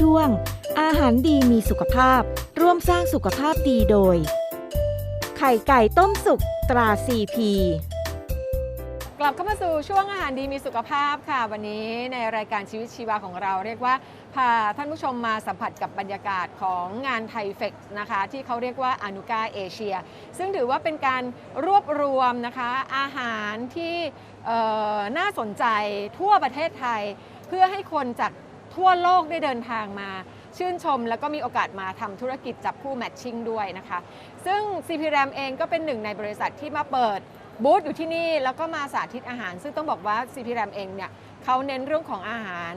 ช่วง อาหารดีมีสุขภาพ ร่วมสร้างสุขภาพดีโดย ไข่ไก่ต้มสุกตราซีพีกลับเข้ามาสู่ช่วงอาหารดีมีสุขภาพค่ะ วันนี้ในรายการชีวิตชีวาของเรา เรียกว่าพาท่านผู้ชมมาสัมผัสกับบรรยากาศของงานไทเฟกนะคะ ที่เขาเรียกว่าอนุกาเอเชีย ซึ่งถือว่าเป็นการรวบรวมนะคะอาหารที่น่าสนใจทั่วประเทศไทย เพื่อให้คนจาก ทั่วโลกได้เดินทางมา ชื่นชมแล้วก็มีโอกาสมาทำธุรกิจจับคู่แมทชิ่งด้วยนะคะ ซึ่ง CP RAM เองก็เป็นหนึ่งในบริษัทที่มาเปิดบูธอยู่ที่นี่แล้วก็มาสาธิตอาหาร ซึ่งต้องบอกว่า CP RAM เองเนี่ยเขาเน้นเรื่องของอาหาร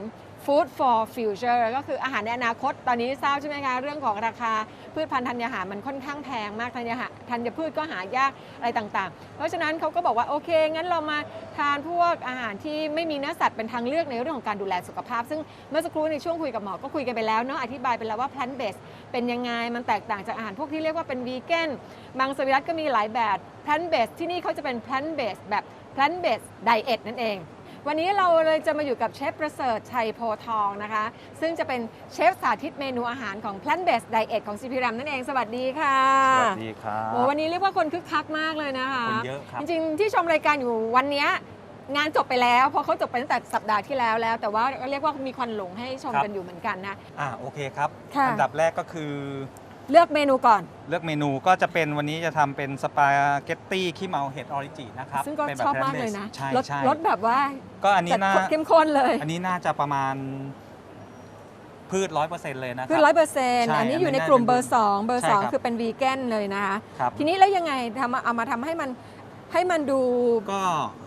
Food for Future ก็คืออาหารในอนาคต ตอนนี้ทราบใช่ไหมคะ เรื่องของราคาพืชพันธุ์ธัญญาหารมันค่อนข้างแพงมากธัญญาหารธัญพืชก็หายากอะไรต่างๆ เพราะฉะนั้นเขาก็บอกว่าโอเค งั้นเรามาทานพวกอาหารที่ไม่มีเนื้อสัตว์เป็นทางเลือกในเรื่องของการดูแลสุขภาพ ซึ่งเมื่อสักครู่ในช่วงคุยกับหมอ ก็คุยกันไปแล้วเนาะ อธิบายไปแล้วว่า plant based เป็นยังไง มันแตกต่างจากอาหารพวกที่เรียกว่าเป็นวีแกนมังสวิรัตก็มีหลายแบบ plant based ที่นี่เขาจะเป็น plant based แบบ plant based diet นั่นเอง วันนี้เราเลยจะมาอยู่กับเชฟประเสริฐชัยโพทองนะคะ ซึ่งจะเป็นเชฟสาธิตเมนูอาหารของ plant based diet ของ CP RAM นั่นเอง สวัสดีค่ะสวัสดีครับโอ้วันนี้เรียกว่าคนคึกคักมากเลยนะคะคนเยอะครับจริงๆที่ชมรายการอยู่วันเนี้ยงานจบไปแล้วเพราะเขาจบไปตั้งแต่สัปดาห์ที่แล้วแล้ว แต่ว่าเรียกว่ามีควันหลงให้ชมกันอยู่เหมือนกันนะอ่าโอเคครับค่ะอัดับแรกก็คือ เลือกเมนูก่อน เลือกเมนูก็จะเป็นวันนี้จะทำเป็นสปาเกตตี้ขี้เมาเห็ดออริจินะครับซึ่งก็เป็นแบบชอบแพลมากนเลยนะใช่รสใช่รสแบบว่าก็อันนี้จัดน่าเข้มข้นเลยอันนี้น่าจะประมาณพืชร้อยเปอร์เซ็นต์เลยนะคคือรับร้อยเปอร์เซ็นต์ใช่อันนี้อยู่ในอันนี้กลุ่มน่าจะเบอร์สองเบอร์ใช่สองครับ คือเป็นวีแกนเลยนะคะครับ ทีนี้แล้วยังไงทำเอามาทำให้มันให้มันดูก็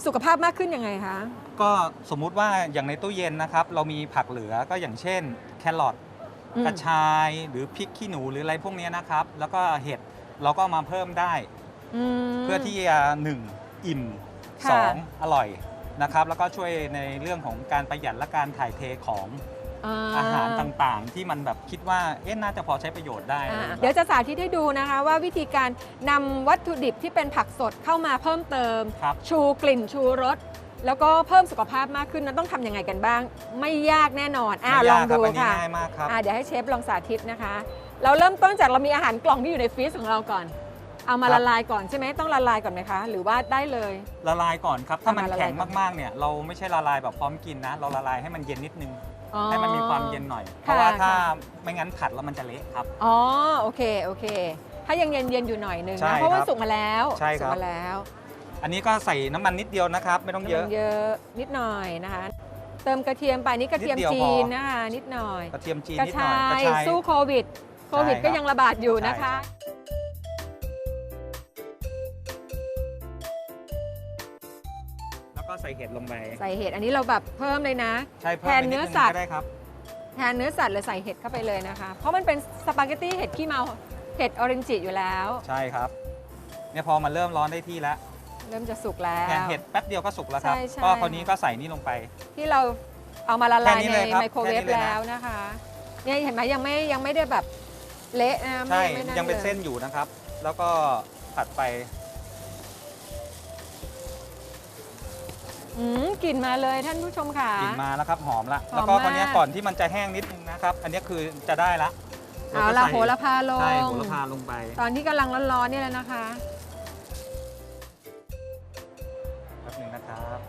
สุขภาพมากขึ้นยังไงคะ ก็สมมุติว่าอย่างในตู้เย็นนะครับ เรามีผักเหลือก็อย่างเช่น แครอทอืม กระชายหรือพริกขี้หนูหรืออะไรพวกเนี้ยนะครับ แล้วก็เห็ดเราก็เอามาเพิ่มได้มเพื่อที่จะหนึ่งอิ่มค่ะสองอร่อยนะครับ แล้วก็ช่วยในเรื่องของการประหยัดและการถ่ายเทของอาหารต่างๆ ที่มันแบบคิดว่าเอ๊ะน่าจะพอใช้ประโยชน์ได้อ่าอะไรแบบเดี๋ยวจะสาธิตให้ดูนะคะว่าวิธีการนำวัตถุดิบที่เป็นผักสดเข้ามาเพิ่มเติมครับชูกลิ่นชูรส แล้วก็เพิ่มสุขภาพมากขึ้นนั้นต้องทำยังไงกันบ้าง ไม่ยากแน่นอนอ่าไม่ลยาองกครับดูอันนี้ค่ะง่ายมากครับอ่าเดี๋ยวให้เชฟลองสาธิตนะคะ เราเริ่มต้นจากเรามีอาหารกล่องที่อยู่ในฟรีซของเราก่อน เอามาครับละลายก่อนใช่ไหมต้องละลายก่อนไหมคะ หรือว่าได้เลย ละลายก่อนครับถ้ามันเอามาละลายแข็งก่อนมากๆเนี่ยเราไม่ใช่ละลายแบบพร้อมกินนะ เราละลายให้มันเย็นนิดนึงอ๋อให้มันมีความเย็นหน่อย เพค่ะราะว่าถ้าค่ะไม่งั้นผัดแล้วมันจะเละครับ อ๋อโอเคโอเค ถ้ายังเย็นเย็นๆอยู่หน่อยนึงใช่นะเพราะว่าครับสุกมาแล้วใช่ครับสุกมาแล้ว อันนี้ก็ใส่น้ำมันนิดเดียวนะครับ ไม่ต้องเยอะน้ำมันเยอะนิดหน่อยนะคะ เติมกระเทียมไปนี่กระเทียมนิดเดียวจีพอนนะคะนิดหน่อย กระเทียมจีนกระนิดหน่อยชากระยชาย สู้โควิด โควิดใช่ก็ครับยังระบาดอยู่นะใช่คะแล้วก็ใส่เห็ดลงไปใส่เห็ดอันนี้เราแบบเพิ่มเลยนะ ใช่เพิ่มแทนไปดเนื้อนึงสัตว์ ก็ได้ครับ แทนเนื้อสัตว์เลยใส่เห็ดเข้าไปเลยนะคะ เพราะมันเป็นสปาเกตตี้เห็ดขี้เมาเห็ดออเรนจิอยู่แล้ว ใช่ครับเนี่ยพอมันเริ่มร้อนได้ที่แล้ว เริ่มจะสุกแล้ว เนี่ยเห็ดแป๊บเดียวก็สุกแล้วครับ ใช่ใช่ ก็คราวนี้ก็ใส่นี่ลงไป ที่เราเอามาละลายแค่นี้ในเลยครับไมโครเวฟแค่นี้เลยนะ แล้วนะคะเนี่ยเห็นไหมยังไม่ยังไม่ได้แบบเละนะไม่ใช่ไม่ยังเป็นลเส้นอยู่นะครับ แล้วก็ผัดไป อืมกลิ่นมาเลยท่านผู้ชมค่ะ กลิ่นมาแล้วครับหอมละหอมแล้วก็คราวนี้มากก่อนที่มันจะแห้งนิดนึงนะครับ อันนี้คือจะได้ละเอาก็ละใส่โหระพาลง ใช่โหระพาลงไป ตอนที่กำลังร้อนๆนี่แหละนะคะแป๊บหนึงนะครับ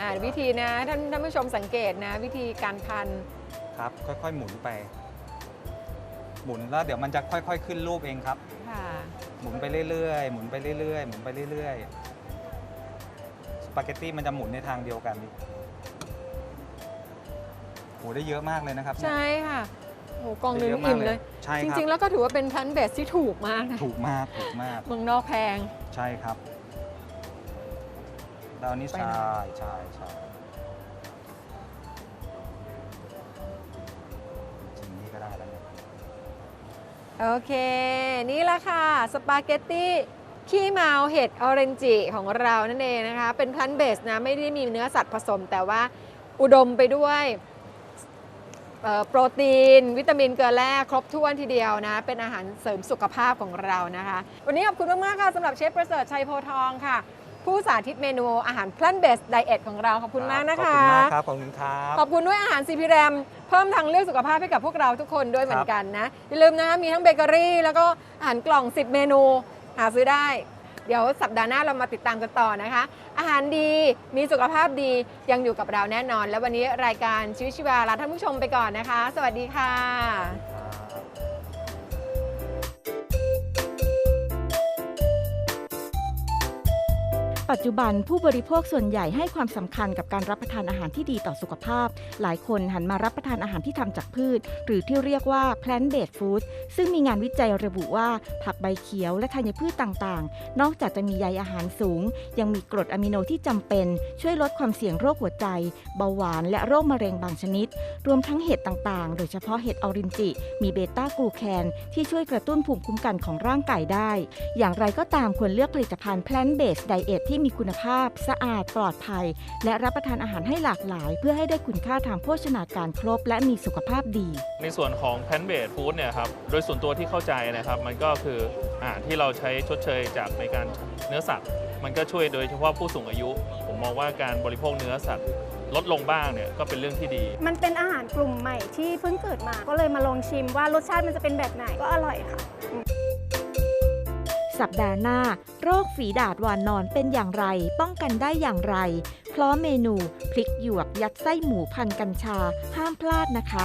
อ่าวิธีนะท่านท่านผู้ชมสังเกตนะ วิธีการพันครับ ค่อยๆหมุนไป หมุนแล้วเดี๋ยวมันจะค่อย ๆ ขึ้นรูปเองครับ ค่ะหมุนไปเรื่อยๆ หมุนไปเรื่อยๆ หมุนไปเรื่อยๆ สปาเกตตี้มันจะหมุนในทางเดียวกันโหได้เยอะมากเลยนะครับเนี่ย ใช่ค่ะโหกล่องหนึงได้เยอะมากอิ่มเลย ใช่จครับริง ๆ แล้วก็ถือว่าเป็นพันเบสที่ถูกมากนะถูกมากถูกมาก เมืองนอกแพง ใช่ครับ แล้วอันนี้ไปใช่ไหนใช่ใช่จริงนี่ก็ได้แล้วเนี่ยโอเค นี่แหละค่ะ สปาเกตตี้ขี้เมาเห็ดออเรนจิของเรานั่นเองนะคะ เป็นพันเบสนะ ไม่ได้มีเนื้อสัตว์ผสม แต่ว่าอุดมไปด้วยเอ่อโปรตีน วิตามินเกลือแร่ครบถ้วนทีเดียวนะ เป็นอาหารเสริมสุขภาพของเรานะคะ วันนี้ขอบคุณมากๆค่ะสำหรับเชฟประเสริฐชัยโพธิ์ทองค่ะ ผู้สาธิตเมนูอาหาร plant based diet ของเราขอบคุณมากนะขอบคะคุณมากครับ ขอบคุณครับ ขอบคุณด้วยอาหารซีพีแรมเพิ่มทางเลือกสุขภาพให้กับพวกเราทุกคนด้วยเหมือนกันนะ อย่าลืมนะคะมีทั้งเบเกอรี่ แล้วก็อาหารกล่อง 10 เมนู หาซื้อได้ เดี๋ยวสัปดาห์หน้าเรามาติดตามกันต่อนะคะ อาหารดีมีสุขภาพดียังอยู่กับเราแน่นอน และวันนี้รายการชีวิตชีวาลาท่านผู้ชมไปก่อนนะคะ สวัสดีค่ะ ปัจจุบันผู้บริโภคส่วนใหญ่ให้ความสำคัญกับการรับประทานอาหารที่ดีต่อสุขภาพ หลายคนหันมารับประทานอาหารที่ทำจากพืช หรือที่เรียกว่า plant based food ซึ่งมีงานวิจัยระบุว่า ผักใบเขียวและธัญพืชต่างๆ นอกจากจะมีใยอาหารสูง ยังมีกรดอะมิโนที่จำเป็น ช่วยลดความเสี่ยงโรคหัวใจ เบาหวานและโรคมะเร็งบางชนิด รวมทั้งเห็ดต่างๆ โดยเฉพาะเห็ดออรินจิ มีเบต้ากลูแคนที่ช่วยกระตุ้นภูมิคุ้มกันของร่างกายได้ อย่างไรก็ตามควรเลือกผลิตภัณฑ์ plant based diet ที่มีคุณภาพ สะอาดปลอดภัย และรับประทานอาหารให้หลากหลาย เพื่อให้ได้คุณค่าทางโภชนาการครบ และมีสุขภาพดี ในส่วนของแพนเบดฟู้ดเนี่ยครับโดยส่วนตัวที่เข้าใจนะครับ มันก็คืออาหารที่เราใช้ชดเชยจากในการเนื้อสัตว์ มันก็ช่วยโดยเฉพาะผู้สูงอายุ ผมมองว่าการบริโภคเนื้อสัตว์ลดลงบ้างเนี่ยก็เป็นเรื่องที่ดี มันเป็นอาหารกลุ่มใหม่ที่เพิ่งเกิดมา ก็เลยมาลองชิมว่ารสชาติมันจะเป็นแบบไหนก็อร่อยค่ะ สัปดาห์หน้า โรคฝีดาดวานนอนเป็นอย่างไร ป้องกันได้อย่างไร พร้อมเมนูพริกหยวกยัดไส้หมูพันกัญชา ห้ามพลาดนะคะ